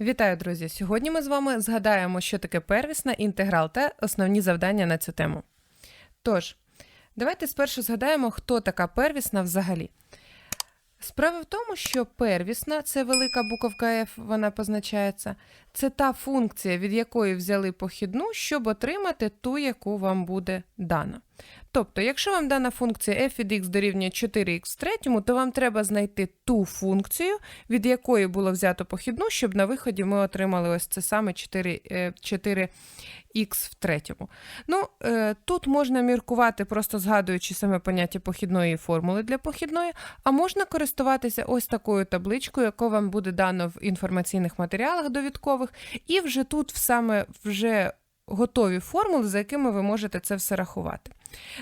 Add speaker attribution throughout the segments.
Speaker 1: Вітаю, друзі! Сьогодні ми з вами згадаємо, що таке первісна, інтеграл та основні завдання на цю тему. Тож, давайте спершу згадаємо, хто така первісна взагалі. Справа в тому, що первісна це велика буковка F, вона позначається. Це та функція, від якої взяли похідну, щоб отримати ту, яку вам буде дана. Тобто, якщо вам дана функція f від x дорівнює 4x в третьому, то вам треба знайти ту функцію, від якої було взято похідну, щоб на виході ми отримали ось це саме 4, е, 4х в третьому. Ну, е, тут можна міркувати, просто згадуючи саме поняття похідної формули для похідної, а можна користуватися ось такою табличкою, яку вам буде дано в інформаційних матеріалах довідкових, і вже тут саме вже готові формули, за якими ви можете це все рахувати.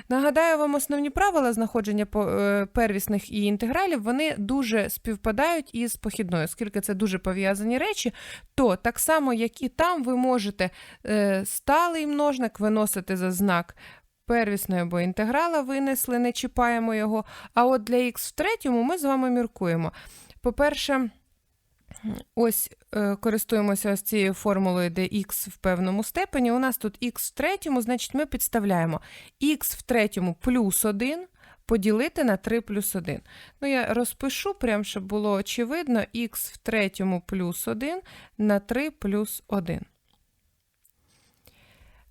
Speaker 1: Нагадаю вам основні правила знаходження е, первісних і інтегралів, вони дуже співпадають із похідною, оскільки це дуже пов'язані речі, то так само, як і там, ви можете е, сталий множник виносити за знак первісної або інтеграла, винесли, не чіпаємо його. А от для х в третьому ми з вами міркуємо. По-перше, Ось е, користуємося ось цією формулою, де х в певному степені. У нас тут х в третьому, значить ми підставляємо х в третьому плюс 1 поділити на 3 плюс 1. Ну, я розпишу, прям, щоб було очевидно, х в третьому плюс 1 на 3 плюс 1.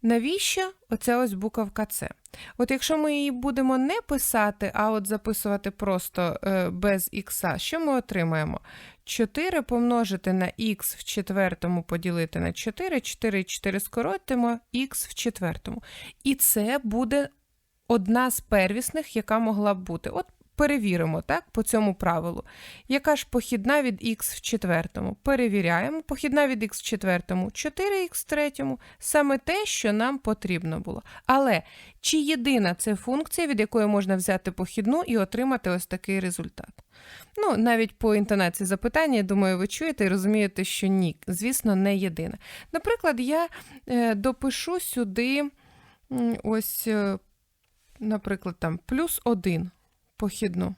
Speaker 1: Навіщо оця ось буковка С? От якщо ми її будемо не писати, а от записувати просто е, без х, що ми отримаємо? 4 помножити на х в четвертому поділити на 4, 4 і 4 скоротимо, х в четвертому. І це буде одна з первісних, яка могла б бути. От перевіримо так, по цьому правилу. Яка ж похідна від х в четвертому? Перевіряємо. Похідна від х в четвертому 4х в третьому. Саме те, що нам потрібно було. Але чи єдина це функція, від якої можна взяти похідну і отримати ось такий результат? Ну, навіть по інтонації запитання, я думаю, ви чуєте і розумієте, що ні, звісно, не єдина. Наприклад, я е, допишу сюди ось, е, наприклад, там плюс 1 похідну.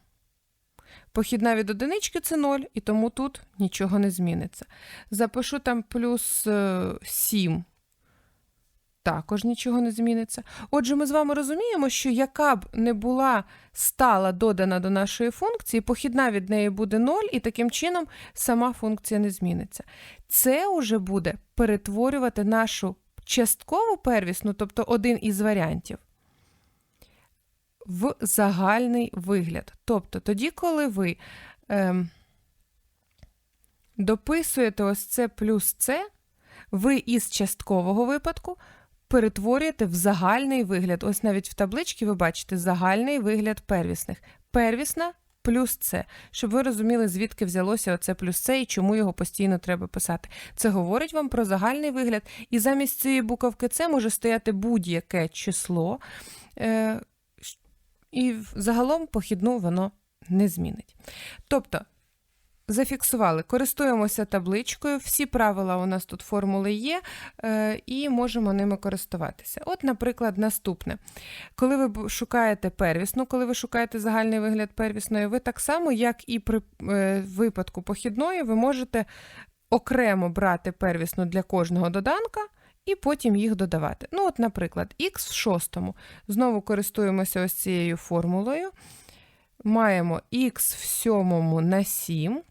Speaker 1: Похідна від одинички це 0, і тому тут нічого не зміниться. Запишу там плюс е, 7. Також нічого не зміниться. Отже, ми з вами розуміємо, що яка б не була стала додана до нашої функції, похідна від неї буде 0, і таким чином сама функція не зміниться. Це уже буде перетворювати нашу часткову первісну, тобто один із варіантів, в загальний вигляд. Тобто, тоді, коли ви ем, дописуєте ось це плюс це, ви із часткового випадку перетворюєте в загальний вигляд. Ось навіть в табличці ви бачите загальний вигляд первісних. Первісна плюс це, щоб ви розуміли, звідки взялося оце плюс це і чому його постійно треба писати. Це говорить вам про загальний вигляд, і замість цієї буковки С може стояти будь-яке число. Е, і загалом похідну воно не змінить. Тобто, зафіксували, користуємося табличкою, всі правила у нас тут формули є, е, і можемо ними користуватися. От, наприклад, наступне. Коли ви шукаєте первісну, коли ви шукаєте загальний вигляд первісної, ви так само, як і при е, випадку похідної, ви можете окремо брати первісну для кожного доданка. І потім їх додавати. Ну, от, наприклад, х в шостому. Знову користуємося ось цією формулою. Маємо х в сьомому на 7,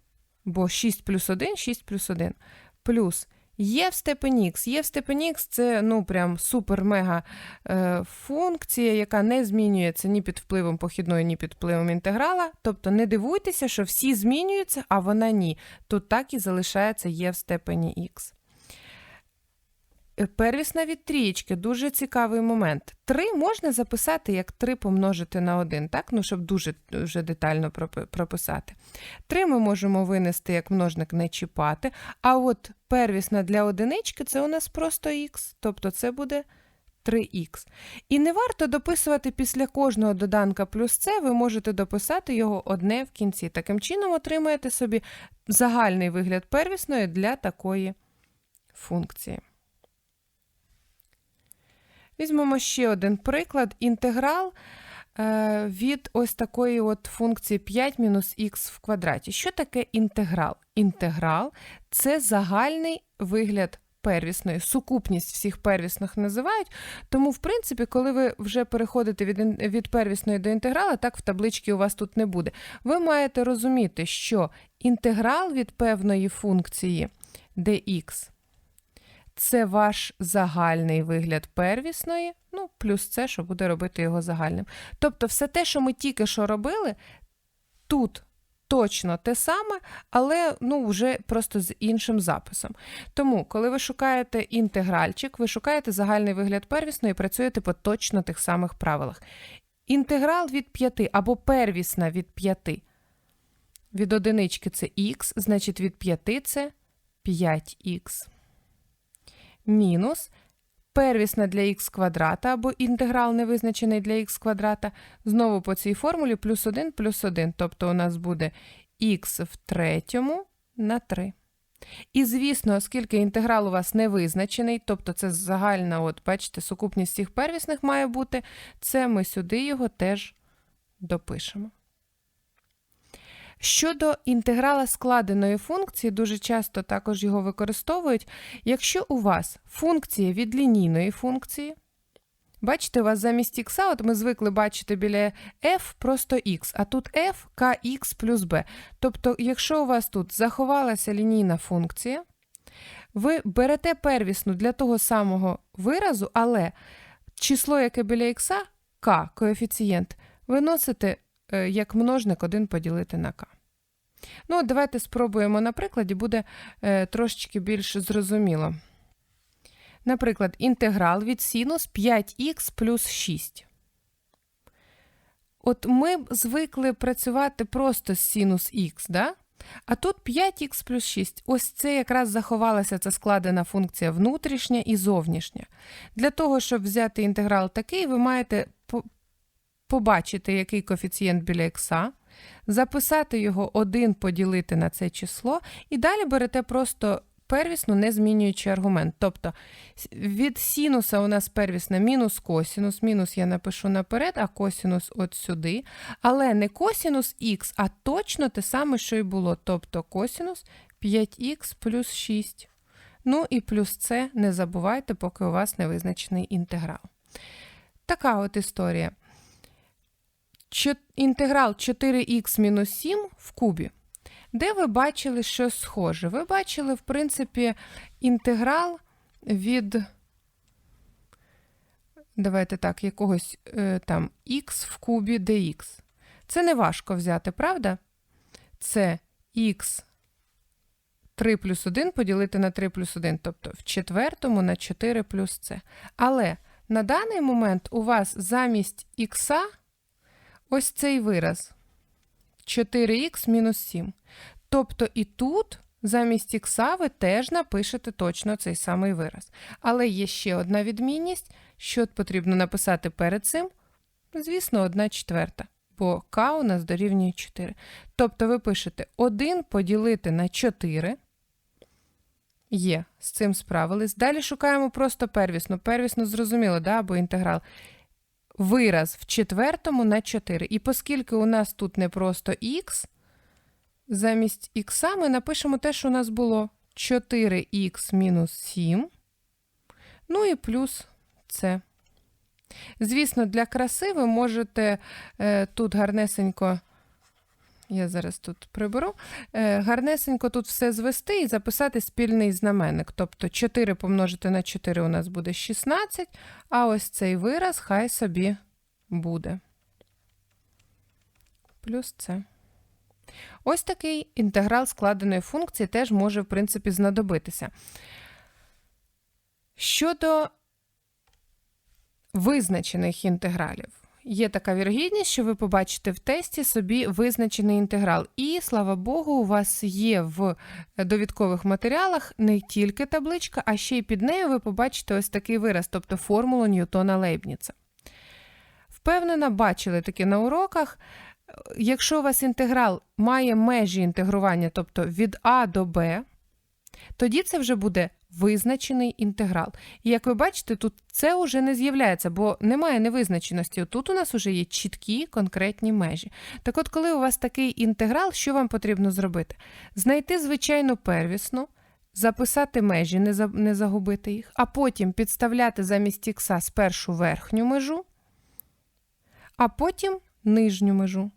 Speaker 1: бо 6 плюс 1 6 плюс 1, плюс є в степені х. Є в степені х це ну, прям супер-мега е, функція, яка не змінюється ні під впливом похідної, ні під впливом інтеграла. Тобто не дивуйтеся, що всі змінюються, а вона ні. Тут так і залишається є в степені х. Е, Первісна від трієчки дуже цікавий момент. 3 можна записати як 3 помножити на 1, так? Ну, щоб дуже вже детально прописати. 3 ми можемо винести як множник не чіпати, а от первісна для одинички це у нас просто х, тобто це буде 3х. І не варто дописувати після кожного доданка плюс це, ви можете дописати його одне в кінці. Таким чином отримаєте собі загальний вигляд первісної для такої функції. Візьмемо ще один приклад. Інтеграл е, від ось такої от функції 5 мінус х в квадраті. Що таке інтеграл? інтеграл це загальний вигляд первісної, сукупність всіх первісних називають. Тому, в принципі, коли ви вже переходите від, від первісної до інтеграла, так в табличці у вас тут не буде. Ви маєте розуміти, що інтеграл від певної функції dx це ваш загальний вигляд первісної, ну, плюс це, що буде робити його загальним. Тобто, все те, що ми тільки що робили, тут точно те саме, але ну, вже просто з іншим записом. Тому, коли ви шукаєте інтегральчик, ви шукаєте загальний вигляд первісної і працюєте по точно тих самих правилах. Інтеграл від 5 або первісна від 5. Від одинички це х, значить від 5 це 5х. Мінус первісна для х квадрата або інтеграл невизначений для х квадрата. Знову по цій формулі плюс 1 плюс 1. Тобто у нас буде х в третьому на 3. І, звісно, оскільки інтеграл у вас не визначений, тобто це загальна, от, бачите, сукупність всіх первісних має бути, це ми сюди його теж допишемо. Щодо інтеграла складеної функції, дуже часто також його використовують. Якщо у вас функція від лінійної функції, бачите, у вас замість х, от ми звикли бачити біля f просто x, а тут f kx плюс b. Тобто, якщо у вас тут заховалася лінійна функція, ви берете первісну для того самого виразу, але число, яке біля х, k, коефіцієнт, виносите як множник 1 поділити на k. Ну, давайте спробуємо на прикладі, буде е, трошечки більш зрозуміло. Наприклад, інтеграл від синус 5х плюс 6. От ми звикли працювати просто з синус х, да? а тут 5х плюс 6. Ось це якраз заховалася ця складена функція внутрішня і зовнішня. Для того, щоб взяти інтеграл такий, ви маєте побачити, який коефіцієнт біля х, записати його 1 поділити на це число, і далі берете просто первісну, не змінюючи аргумент. Тобто від синуса у нас первісна мінус косінус, мінус я напишу наперед, а косінус от сюди. Але не косінус х, а точно те саме, що й було. Тобто косінус 5х плюс 6. Ну і плюс це не забувайте, поки у вас не визначений інтеграл. Така от історія. Інтеграл 4х мінус 7 в кубі. Де ви бачили щось схоже? Ви бачили, в принципі, інтеграл від, давайте так, якогось е, там х в кубі dx. Це не важко взяти, правда? Це х 3 плюс 1 поділити на 3 плюс 1, тобто в четвертому на 4 плюс це. Але на даний момент у вас замість х ось цей вираз 4х мінус 7. Тобто і тут замість х ви теж напишете точно цей самий вираз. Але є ще одна відмінність, що потрібно написати перед цим. Звісно, 1 четверта, бо k у нас дорівнює 4. Тобто ви пишете 1 поділити на 4. Є, з цим справились. Далі шукаємо просто первісну. Первісну зрозуміло, да? або інтеграл. Вираз в четвертому на 4. І оскільки у нас тут не просто х, замість х ми напишемо те, що у нас було 4х мінус 7. Ну і плюс це. Звісно, для краси ви можете е, тут гарнесенько, я зараз тут приберу, е, гарнесенько тут все звести і записати спільний знаменник. Тобто 4 помножити на 4 у нас буде 16, а ось цей вираз хай собі буде. Плюс це. Ось такий інтеграл складеної функції теж може, в принципі, знадобитися. Щодо визначених інтегралів. Є така вірогідність, що ви побачите в тесті собі визначений інтеграл. І, слава Богу, у вас є в довідкових матеріалах не тільки табличка, а ще й під нею ви побачите ось такий вираз, тобто формулу Ньютона Лейбніца. Впевнена, бачили таке на уроках. Якщо у вас інтеграл має межі інтегрування, тобто від А до Б, тоді це вже буде визначений інтеграл. І як ви бачите, тут це вже не з'являється, бо немає невизначеності. Тут у нас вже є чіткі конкретні межі. Так от, коли у вас такий інтеграл, що вам потрібно зробити? Знайти звичайну первісну, записати межі, не, за, не загубити їх, а потім підставляти замість ікса спершу верхню межу, а потім нижню межу.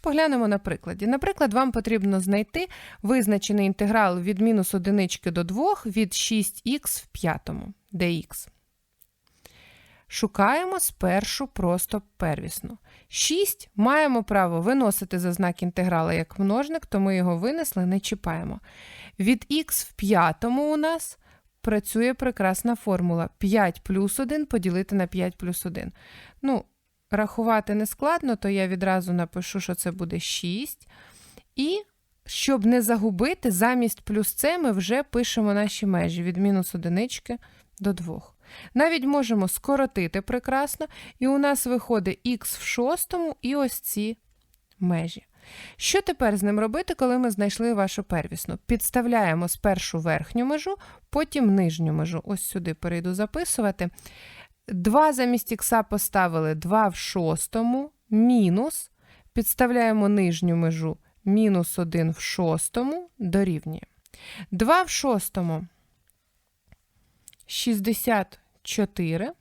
Speaker 1: Поглянемо на прикладі. Наприклад, вам потрібно знайти визначений інтеграл від мінус одинички до 2 від 6х в п'ятому, dx. Шукаємо спершу просто первісну. 6 маємо право виносити за знак інтеграла як множник, то ми його винесли, не чіпаємо. Від х в п'ятому у нас працює прекрасна формула 5 плюс 1 поділити на 5 плюс 1. Ну, рахувати не складно, то я відразу напишу, що це буде 6. І щоб не загубити, замість плюс це ми вже пишемо наші межі від мінус одинички до 2. Навіть можемо скоротити прекрасно, і у нас виходить х в шостому і ось ці межі. Що тепер з ним робити, коли ми знайшли вашу первісну? Підставляємо спершу верхню межу, потім нижню межу. Ось сюди перейду записувати. 2 замість х поставили 2 в шостому, мінус. Підставляємо нижню межу мінус 1 в шостому дорівнює. 2 в шостому 64.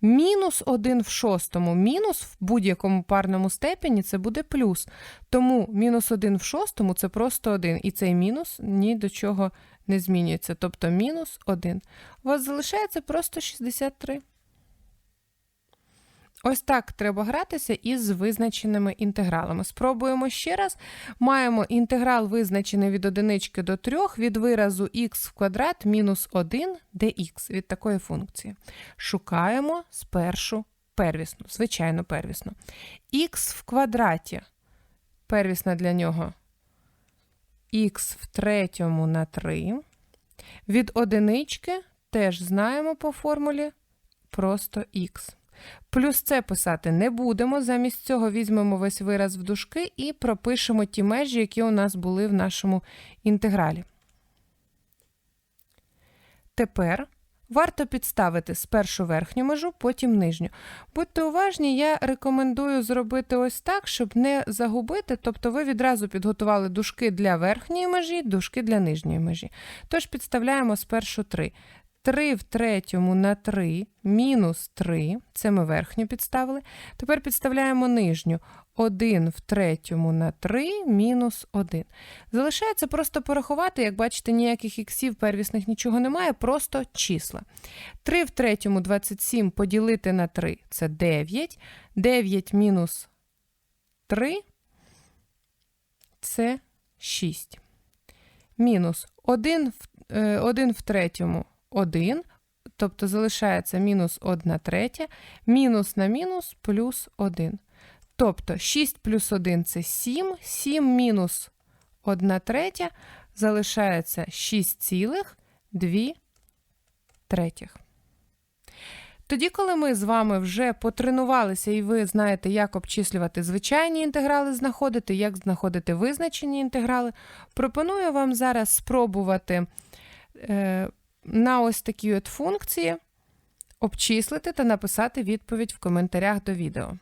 Speaker 1: Мінус 1 в шостому. Мінус в будь-якому парному степені це буде плюс. Тому мінус 1 в шостому це просто 1. І цей мінус ні до чого не змінюється. Тобто мінус 1. У вас залишається просто 63. Ось так треба гратися із визначеними інтегралами. Спробуємо ще раз. Маємо інтеграл визначений від одинички до 3 від виразу х в квадрат мінус 1 dx від такої функції. Шукаємо спершу первісну, звичайно первісну. х в квадраті. Первісна для нього х в третьому на 3. Від одинички теж знаємо по формулі просто х. Плюс це писати не будемо. Замість цього візьмемо весь вираз в дужки і пропишемо ті межі, які у нас були в нашому інтегралі. Тепер варто підставити спершу верхню межу, потім нижню. Будьте уважні, я рекомендую зробити ось так, щоб не загубити, тобто ви відразу підготували дужки для верхньої межі, дужки для нижньої межі. Тож підставляємо спершу 3. 3 в третьому на 3 мінус 3, це ми верхню підставили. Тепер підставляємо нижню. 1 в третьому на 3 мінус 1. Залишається просто порахувати, як бачите, ніяких іксів первісних нічого немає, просто числа. 3 в третьому 27 поділити на 3 це 9. 9 мінус 3 це 6. Мінус 1 в, 1 в третьому 1, тобто залишається мінус 1 третя, мінус на мінус плюс 1. Тобто 6 плюс 1 це 7, 7 мінус 1 третя залишається 6,2 третіх. Тоді, коли ми з вами вже потренувалися, і ви знаєте, як обчислювати звичайні інтеграли, знаходити, як знаходити визначені інтеграли, пропоную вам зараз спробувати. Е, на ось такі от функції обчислити та написати відповідь в коментарях до відео.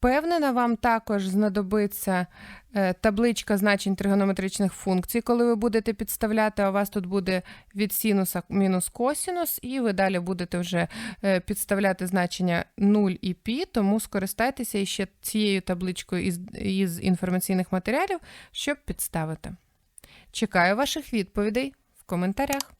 Speaker 1: Впевнена, вам також знадобиться е, табличка значень тригонометричних функцій, коли ви будете підставляти, а у вас тут буде від синуса мінус косінус, і ви далі будете вже е, підставляти значення 0 і π, тому скористайтеся іще цією табличкою із, із інформаційних матеріалів, щоб підставити. Чекаю ваших відповідей коментарях.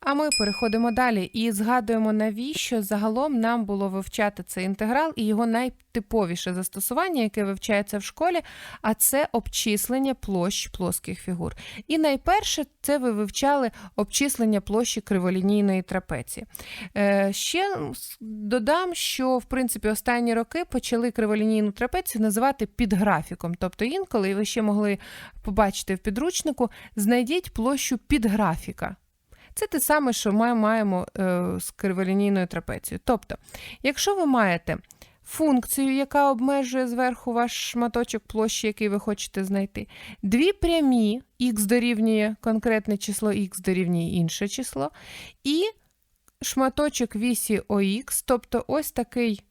Speaker 1: А ми переходимо далі і згадуємо, навіщо загалом нам було вивчати цей інтеграл і його найтиповіше застосування, яке вивчається в школі, а це обчислення площ плоских фігур. І найперше це ви вивчали обчислення площі криволінійної трапеції. Е, Ще додам, що в принципі останні роки почали криволінійну трапецію називати підграфіком. Тобто інколи ви ще могли побачити в підручнику, знайдіть площу підграфіка. Це те саме, що ми маємо е, з криволінійною трапецією. Тобто, якщо ви маєте функцію, яка обмежує зверху ваш шматочок площі, який ви хочете знайти. Дві прямі х дорівнює конкретне число, х дорівнює інше число. І шматочок вісі ОХ, тобто ось такий.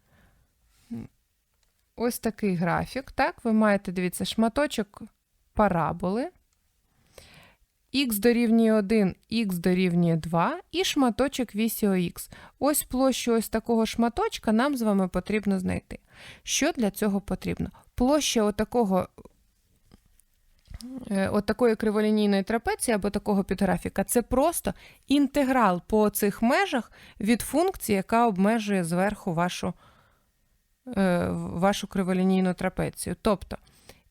Speaker 1: Ось такий графік, так? Ви маєте, дивіться, шматочок параболи. Х дорівнює 1, х дорівнює 2 і шматочок вісі ОХ. Ось площу ось такого шматочка нам з вами потрібно знайти. Що для цього потрібно? Площа отакого, е, от такої криволінійної трапеції або такого підграфіка це просто інтеграл по цих межах від функції, яка обмежує зверху вашу, е, вашу криволінійну трапецію. Тобто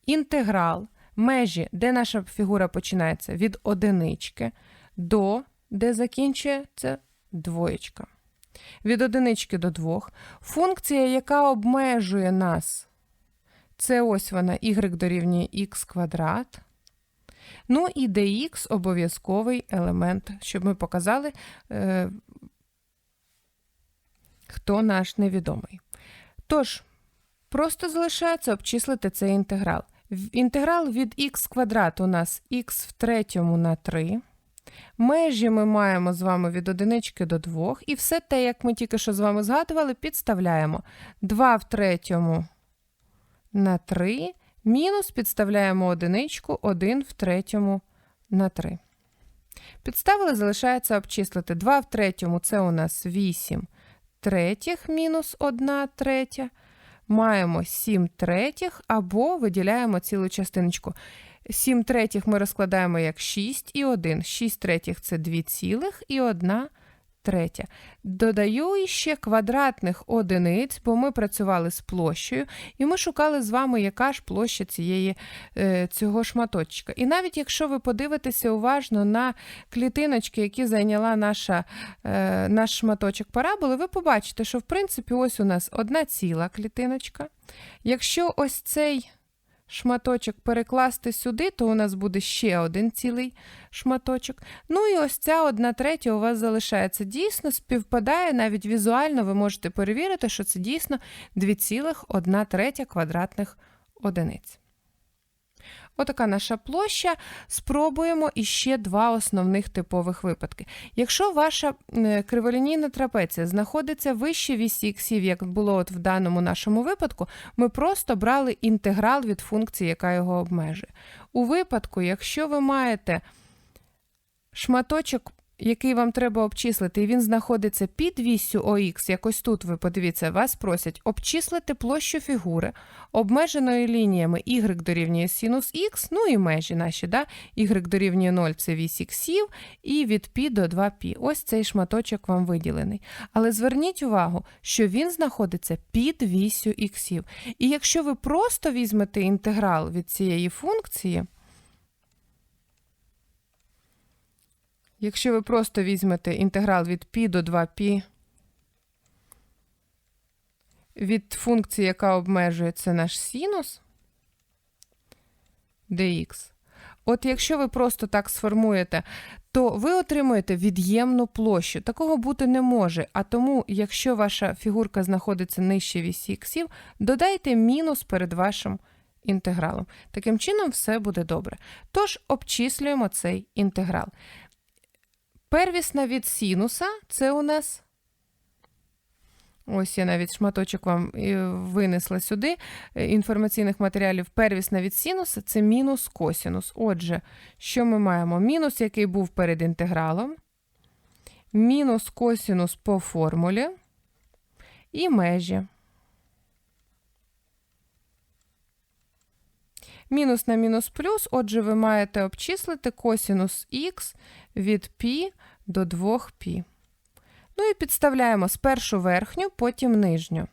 Speaker 1: інтеграл межі, де наша фігура починається від одинички до, де закінчується двоєчка. Від одинички до двох. Функція, яка обмежує нас, це ось вона y дорівнює х квадрат. Ну і dx обов'язковий елемент, щоб ми показали, е, хто наш невідомий. Тож, просто залишається обчислити цей інтеграл. Інтеграл від х квадрат у нас х в третьому на 3. Межі ми маємо з вами від одинички до 2. І все те, як ми тільки що з вами згадували, підставляємо 2 в третьому на 3, мінус підставляємо одиничку 1 в третьому на 3. Підставили, залишається обчислити 2 в третьому це у нас 8 третіх мінус 1 третя маємо 7 третіх або виділяємо цілу частиночку. 7 третіх ми розкладаємо як 6 і 1. 6 третіх це 2 цілих і 1 третя. Додаю іще квадратних одиниць, бо ми працювали з площею, і ми шукали з вами, яка ж площа цієї, е, цього шматочка. І навіть якщо ви подивитеся уважно на клітиночки, які зайняла наша, е, наш шматочок параболи, ви побачите, що в принципі ось у нас одна ціла клітиночка. Якщо ось цей шматочок перекласти сюди, то у нас буде ще один цілий шматочок. Ну і ось ця одна третя у вас залишається. Дійсно співпадає, навіть візуально ви можете перевірити, що це дійсно 2,1 третя квадратних одиниць. Отака наша площа. Спробуємо іще два основних типових випадки. Якщо ваша е, криволінійна трапеція знаходиться вище вісі іксів, як було от в даному нашому випадку, ми просто брали інтеграл від функції, яка його обмежує. У випадку, якщо ви маєте шматочок, який вам треба обчислити, і він знаходиться під вісю ОХ, якось тут ви подивіться, вас просять обчислити площу фігури обмеженою лініями y дорівнює синус х, ну і межі наші, да? y дорівнює 0 це вісь іксів, і від π до 2π. Ось цей шматочок вам виділений. Але зверніть увагу, що він знаходиться під вісю іксів. І якщо ви просто візьмете інтеграл від цієї функції, Якщо ви просто візьмете інтеграл від π до 2π від функції, яка обмежує це наш синус dx, от якщо ви просто так сформуєте, то ви отримуєте від'ємну площу. Такого бути не може. А тому, якщо ваша фігурка знаходиться нижче вісі іксів, додайте мінус перед вашим інтегралом. Таким чином, все буде добре. Тож обчислюємо цей інтеграл. Первісна від синуса це у нас. Ось я навіть шматочок вам е, винесла сюди е, інформаційних матеріалів. Первісна від синуса це мінус косінус. Отже, що ми маємо? Мінус, який був перед інтегралом, мінус косінус по формулі і межі. Мінус на мінус плюс, отже, ви маєте обчислити косінус х від π до 2π. Ну і підставляємо спершу верхню, потім нижню.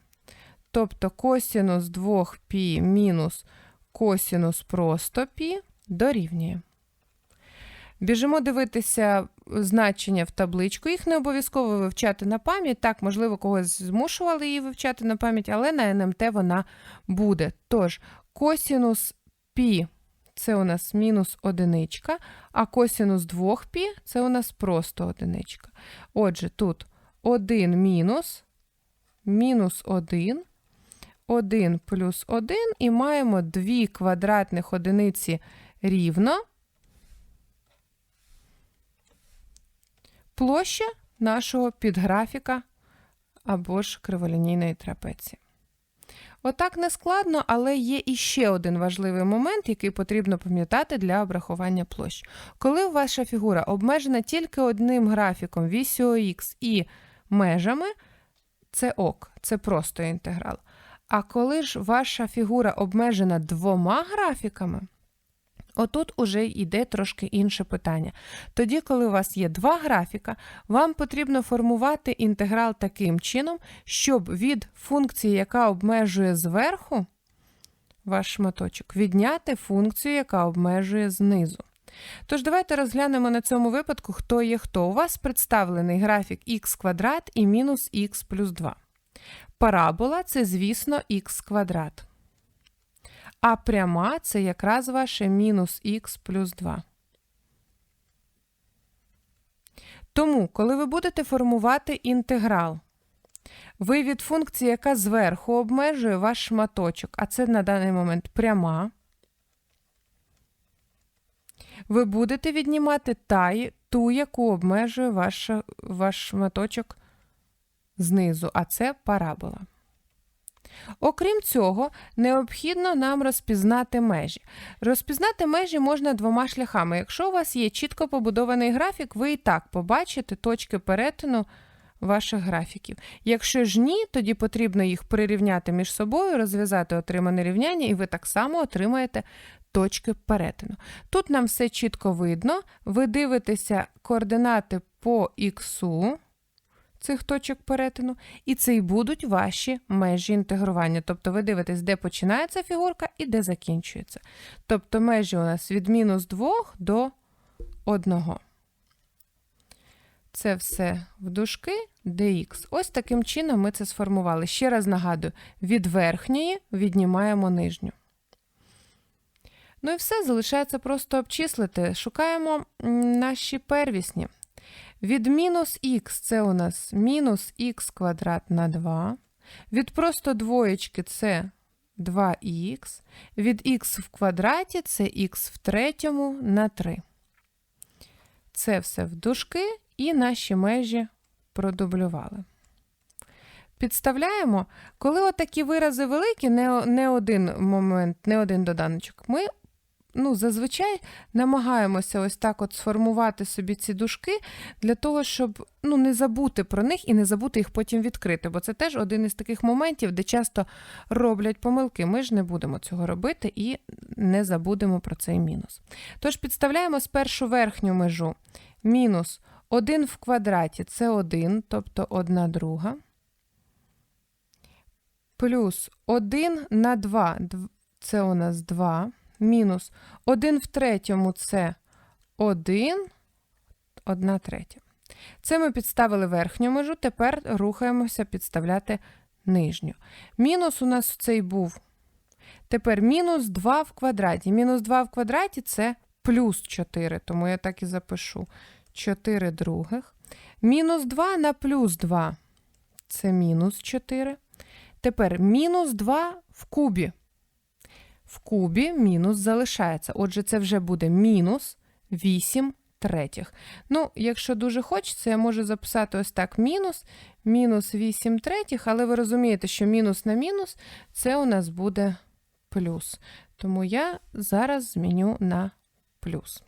Speaker 1: Тобто косінус 2π мінус косінус просто π дорівнює. Біжимо дивитися значення в табличку. Їх не обов'язково вивчати на пам'ять. Так, можливо, когось змушували її вивчати на пам'ять, але на НМТ вона буде. Тож, косінус π це у нас мінус одиничка, а косінус 2π це у нас просто одиничка. Отже, тут 1 мінус, мінус 1, 1 плюс 1 і маємо 2 квадратних одиниці рівно. Площа нашого підграфіка або ж криволінійної трапеції. Отак не складно, але є іще один важливий момент, який потрібно пам'ятати для обрахування площ. Коли ваша фігура обмежена тільки одним графіком вісю х і межами, це ок, це просто інтеграл. А коли ж ваша фігура обмежена двома графіками, Отут уже йде трошки інше питання. Тоді, коли у вас є два графіка, вам потрібно формувати інтеграл таким чином, щоб від функції, яка обмежує зверху ваш шматочок, відняти функцію, яка обмежує знизу. Тож, давайте розглянемо на цьому випадку, хто є хто. У вас представлений графік х квадрат і мінус х плюс 2. Парабола це, звісно, х квадрат. А пряма це якраз ваше мінус х плюс 2. Тому, коли ви будете формувати інтеграл, ви від функції, яка зверху обмежує ваш шматочок, а це на даний момент пряма, ви будете віднімати та, ту, яку обмежує ваш, ваш шматочок знизу, а це парабола. Окрім цього, необхідно нам розпізнати межі. Розпізнати межі можна двома шляхами. Якщо у вас є чітко побудований графік, ви і так побачите точки перетину ваших графіків. Якщо ж ні, тоді потрібно їх прирівняти між собою, розв'язати отримане рівняння, і ви так само отримаєте точки перетину. Тут нам все чітко видно. Ви дивитеся координати по іксу цих точок перетину, і це і будуть ваші межі інтегрування. Тобто ви дивитесь, де починається фігурка і де закінчується. Тобто межі у нас від мінус 2 до 1. Це все в дужки dx. Ось таким чином ми це сформували. Ще раз нагадую: від верхньої віднімаємо нижню. Ну і все, залишається просто обчислити. Шукаємо наші первісні. Від мінус х це у нас мінус х квадрат на 2. Від просто двоєчки це 2х. Від х в квадраті це х в третьому на 3. Це все в дужки і наші межі продублювали. Підставляємо, коли отакі вирази великі, не не один момент, не один доданочок, ми ну, зазвичай намагаємося ось так от сформувати собі ці дужки для того, щоб ну, не забути про них і не забути їх потім відкрити. Бо це теж один із таких моментів, де часто роблять помилки. Ми ж не будемо цього робити і не забудемо про цей мінус. Тож підставляємо спершу верхню межу. Мінус 1 в квадраті це 1, тобто 1 друга. Плюс 1 на 2 це у нас 2 мінус 1 в третьому це 1, 1 третя. Це ми підставили верхню межу, тепер рухаємося підставляти нижню. Мінус у нас цей був. Тепер мінус 2 в квадраті. Мінус 2 в квадраті це плюс 4, тому я так і запишу 4 других. Мінус 2 на плюс 2 це мінус 4. Тепер мінус 2 в кубі в кубі мінус залишається. Отже, це вже буде мінус 8 третіх. Ну, якщо дуже хочеться, я можу записати ось так: мінус, мінус 8 третіх, але ви розумієте, що мінус на мінус це у нас буде плюс. Тому я зараз зміню на плюс.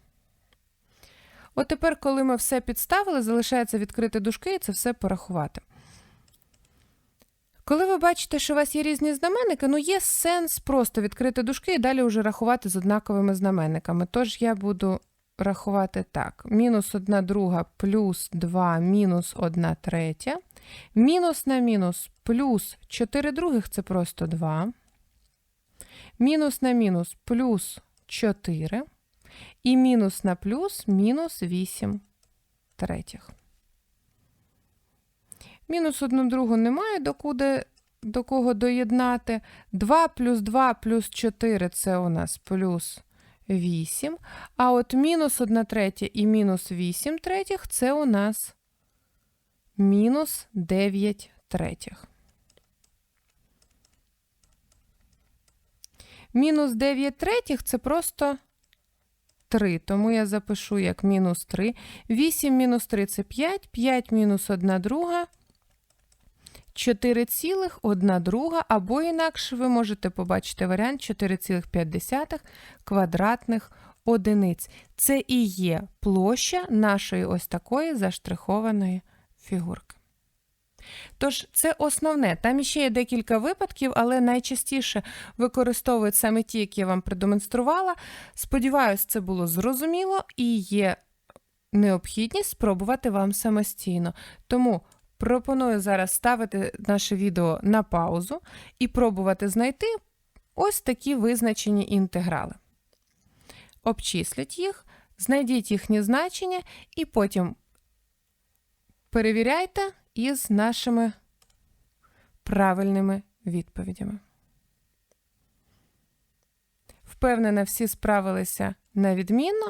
Speaker 1: От тепер, коли ми все підставили, залишається відкрити дужки і це все порахувати. Коли ви бачите, що у вас є різні знаменники, ну є сенс просто відкрити дужки і далі вже рахувати з однаковими знаменниками. Тож я буду рахувати так: мінус 1 друга плюс 2 мінус 1 третя. Мінус на мінус плюс 4 других це просто 2. Мінус на мінус плюс 4. І мінус на плюс мінус 8 третіх. Мінус одну другу немає докуди, до кого доєднати. 2 плюс 2 плюс 4 це у нас плюс 8. А от мінус 1 третя і мінус 8 третіх це у нас мінус 9 третіх. Мінус 9 третіх це просто 3, тому я запишу як мінус 3. 8 мінус 3 це 5, 5 мінус 1 друга, 4 цілих 1 друга, або інакше ви можете побачити варіант 4,5 квадратних одиниць. Це і є площа нашої ось такої заштрихованої фігурки. Тож, це основне. Там ще є декілька випадків, але найчастіше використовують саме ті, які я вам продемонструвала. Сподіваюсь, це було зрозуміло і є необхідність спробувати вам самостійно. Тому пропоную зараз ставити наше відео на паузу і пробувати знайти ось такі визначені інтеграли. Обчисліть їх, знайдіть їхні значення і потім перевіряйте із нашими правильними відповідями. Впевнена, всі справилися на відмінно.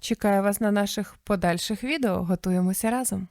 Speaker 1: Чекаю вас на наших подальших відео. Готуємося разом.